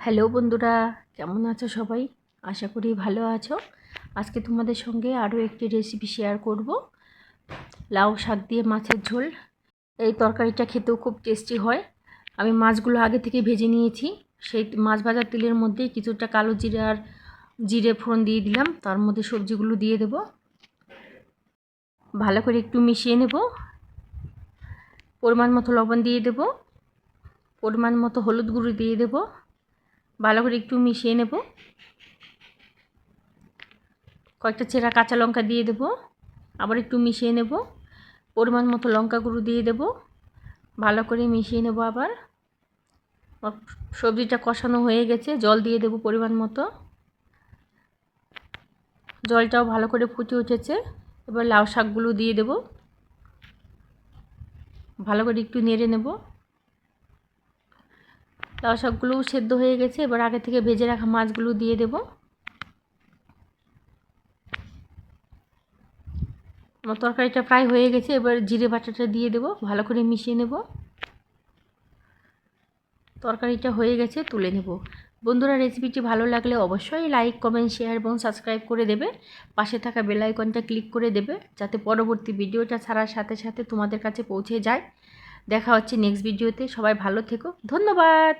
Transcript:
Hello বন্ধুরা, কেমন আছো সবাই? আশা করি ভালো আছো। আজকে তোমাদের সঙ্গে আরও একটি রেসিপি শেয়ার করব। লাউ শাক দিয়ে মাছের ঝোল। এই তরকারিটা খেতেও খুব টেস্টি হয়। আমি মাছগুলো আগে থেকে ভেজে নিয়েছি। সেই মাছ ভাজার তেলের মধ্যে কিছুটা কালো জিরে আর জিরে ফোড়ন দিয়ে দিলাম। তার মধ্যে সবজিগুলো দিয়ে দেব। ভালো করে একটু মিশিয়ে নেব। পরিমাণ মতো লবণ দিয়ে দেব। পরিমাণ মতো হলুদ গুঁড়ো দিয়ে দেবো। ভালো করে একটু মিশিয়ে নেব। কয়েকটা চেরা কাঁচা লঙ্কা দিয়ে দেব। আবার একটু মিশিয়ে নেব। পরিমাণ মতো লঙ্কা গুঁড়ো দিয়ে দেব। ভালো করে মিশিয়ে নেব আবার। সবজিটা কষানো হয়ে গেছে, জল দিয়ে দেব পরিমাণ মতো। জলটাও ভালো করে ফুটে উঠেছে। এবার লাউ শাকগুলো দিয়ে দেব। ভালো করে একটু নেড়ে নেব। লাউ শাকগুলোও সেদ্ধ হয়ে গেছে। এবার আগে থেকে ভেজে রাখা মাছগুলো দিয়ে দেব। আমার তরকারিটা প্রায় হয়ে গেছে। এবার জিরে বাটাটা দিয়ে দেব। ভালো করে মিশিয়ে নেব। তরকারিটা হয়ে গেছে, তুলে নেব। বন্ধুরা, রেসিপিটি ভালো লাগলে অবশ্যই লাইক, কমেন্ট, শেয়ার এবং সাবস্ক্রাইব করে দেবে। পাশে থাকা বেল আইকনটা ক্লিক করে দেবে, যাতে পরবর্তী ভিডিওটা ছাড়ার সাথে সাথে তোমাদের কাছে পৌঁছে যায়। দেখা হচ্ছে নেক্সট ভিডিওতে সবাই ভালো থেকো। ধন্যবাদ!